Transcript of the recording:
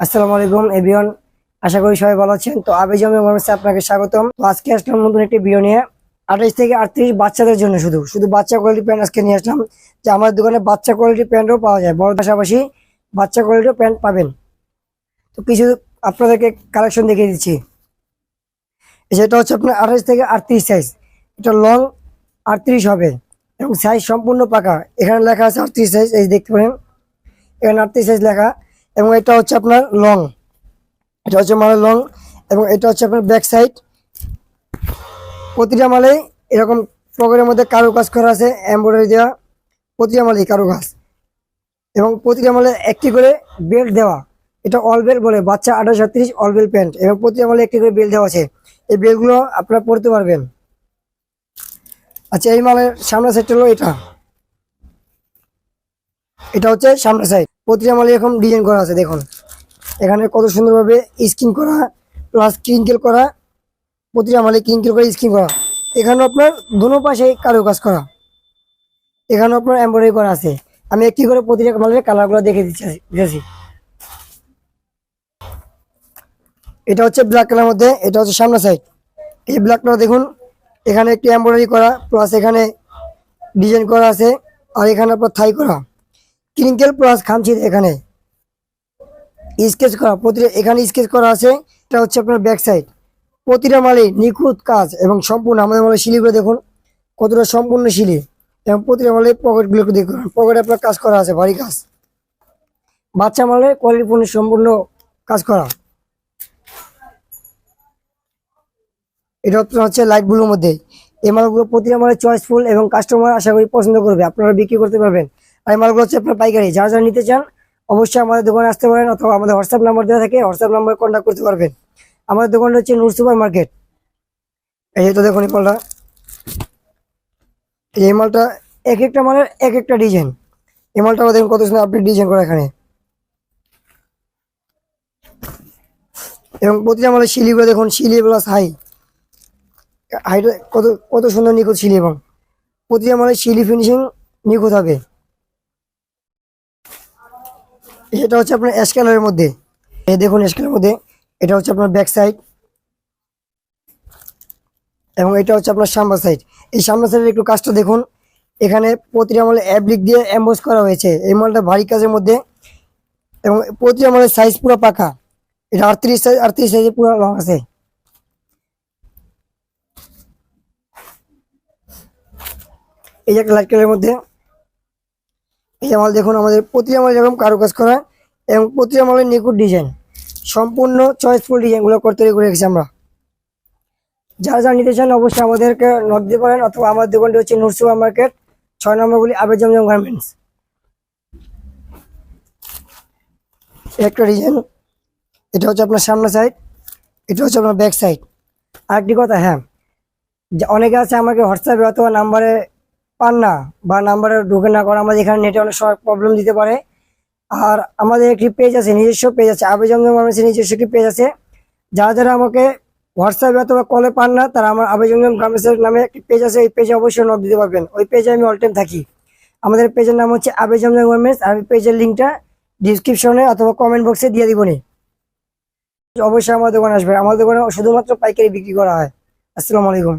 আসসালামু আলাইকুম এভিয়ন আশা করি সবাই ভালো আছেন। তো আবেজম আপনাকে স্বাগতম। তো আজকে আসলাম নতুন একটি ভিডিও নিয়ে। আঠাইশ থেকে আটত্রিশ বাচ্চাদের জন্য শুধু শুধু বাচ্চা কোয়ালিটি প্যান্ট আজকে নিয়ে আসলাম। যে আমার দোকানে বাচ্চা কোয়ালিটি প্যান্টও পাওয়া যায়। বড় পাশাপাশি বাচ্চা কোয়ালিটিও প্যান্ট পাবেন। তো কিছু আপনাদেরকে কালেকশন দেখিয়ে দিচ্ছি। যেটা হচ্ছে আপনার আঠাইশ থেকে আটত্রিশ সাইজ এটা লং আটত্রিশ হবে এবং সাইজ সম্পূর্ণ পাকা। এখানে লেখা আছে আটত্রিশ সাইজ এই দেখতে পারেন। এখানে আটত্রিশ সাইজ লেখা। এবং এটা হচ্ছে আপনার লং এটা হচ্ছে মালের লং এবং এটা হচ্ছে আপনার ব্যাক সাইড প্রতিটা মালে এরকম পকেটের মধ্যে কারু কাজ করা আছে এমব্রয়ডারি দেওয়া, প্রতিটা মালেই কারু কাজ এবং প্রতিটা মালে একটি করে বেল্ট দেওয়া, এটা অল বেল্ট বলে, বাচ্চা আঠাশ আটত্রিশ অল বেল্ট প্যান্ট এবং প্রতিটা মালে একটি করে বেল্ট দেওয়া আছে। এই বেল্টগুলো আপনারা পরতে পারবেন। আচ্ছা এই মালের সামনের সাইডটা হলো এটা। এটা হচ্ছে সামনের সাইড প্রতিটা মালে এরকম ডিজাইন করা আছে, দেখুন। এখানে কত সুন্দরভাবে স্কিন করা প্লাস ক্রিঙ্কেল করা, প্রতিটা মালে ক্রিঙ্কেল করে স্কিন করা। এখানে আপনার দোনো পাশে কারও কাজ করা। এখানে আপনার এমব্রয়ডারি করা আছে। আমি একটি করে প্রতিটা মালের কালারগুলো দেখে দিচ্ছি এটা হচ্ছে ব্ল্যাক কালার মধ্যে, এটা হচ্ছে সামনের সাইড এই ব্ল্যাক কালার দেখুন, এখানে একটি এমব্রয়ডারি করা প্লাস এখানে ডিজাইন করা আছে, আর এখানে আপনার থাই করা। ক্রিঙ্কেল প্লাস খামচি এখানে। স্কেচ করা, প্রতিটা এখানে স্কেচ করা আছে। এটা হচ্ছে আপনার ব্যাক সাইড। প্রতিটা মালে নিখুঁত কাজ এবং সম্পূর্ণ আমাদের মালে শিলিগুলো দেখুন, কতটা সম্পূর্ণ শিলি। এবং প্রতিটা মালে পকেটগুলো একটু দেখুন, পকেটে আপনার কাজ করা আছে, ভারী কাজ। বাচ্চা মালে কোয়ালিটিপূর্ণ, সম্পূর্ণ কাজ করা। এটা আপনার হচ্ছে লাইট ব্লুর মধ্যে। এই মালগুলো প্রতিটা মালে চয়েসফুল এবং কাস্টমার আশা করি পছন্দ করবে। আপনারা বিক্রি করতে পারবেন। আর এই মালগুলো হচ্ছে আপনার পাইকারি। যারা যারা নিতে চান, অবশ্যই আমাদের দোকানে আসতে পারেন অথবা আমাদের হোয়াটসঅ্যাপ নাম্বার দেওয়া থাকে হোয়াটসঅ্যাপ নাম্বারে কন্ট্যাক্ট করতে পারবেন। আমাদের দোকানটা হচ্ছে নূর সুপার মার্কেট এই তো দেখুন এই মালটা। এই মালটা এক একটা মালের এক একটা ডিজাইন। এই মালটা দেখুন কত সুন্দর আপনি ডিজাইন করা এখানে। এবং প্রতিটা মালের শিলিগুলো দেখুন, শিলি প্লাস হাই হাইটা কত কত সুন্দর নিখুঁত শিলি এবং প্রতিটা মালের শিলি ফিনিশিং নিখুঁত হবে। এটা হচ্ছে আপনার অ্যাশ মধ্যে। এই দেখুন অ্যাশ মধ্যে, এটা হচ্ছে আপনার ব্যাক সাইড এবং এটা হচ্ছে আপনার সামনের সাইড এই সামনের সাইডের একটু কাজটা দেখুন। এখানে প্রতিটা মালে অ্যাপ্লিক দিয়ে এম্বোস করা হয়েছে। এই মালটা ভারী কাজের মধ্যে এবং প্রতিটা মালের সাইজ পুরো পাকা। এটা আটত্রিশ সাইজ আটত্রিশ সাইজে পুরো লং আছে। এই একটা লাইট কালারের মধ্যে এই মাল দেখুন, আমাদের প্রতিটা মাল এরকম কারুকাজ করা এবং প্রতিটা মালের নিখুঁত ডিজাইন সম্পূর্ণ চয়েসফুল ডিজাইনগুলো করতে করে রেখেছি আমরা। যারা যারা নিতে চান অবশ্যই আমাদেরকে নক দিতে পারেন অথবা আমার দোকানটি হচ্ছে নূর সুপার মার্কেট, ছয় নম্বরগুলি আবেদ জমজম গার্মেন্টস একটা ডিজাইন এটা হচ্ছে আপনার সামনের সাইড এটা হচ্ছে আপনার ব্যাক সাইড আরেকটি কথা হ্যাঁ অনেকে আছে আমাকে হোয়াটসঅ্যাপে অথবা নাম্বারে পান না বা নাম্বারে ঢুকে না করে আমাদের এখানে নেটে অনেক সময় প্রবলেম দিতে পারে। আর আমাদের একটি পেজ আছে, নিজস্ব পেজ আছে আবে জমজম গার্মেন্টসের নিজস্ব একটি পেজ আছে। যারা যারা আমাকে হোয়াটসঅ্যাপে অথবা কলে পান না, তারা আমার আবে জমজম গার্মেন্টসের নামে একটি পেজ আছে, ওই পেজে অবশ্যই নক দিতে পারবেন। ওই পেজে আমি অল টাইম থাকি। আমাদের পেজের নাম হচ্ছে আবে জমজম গার্মেন্টস আমি পেজের লিঙ্কটা ডিসক্রিপশনে অথবা কমেন্ট বক্সে দিয়ে দিবনি অবশ্যই আমার দোকানে আসবে আমার দোকানে শুধুমাত্র পাইকারি বিক্রি করা হয়। আসসালামু আলাইকুম।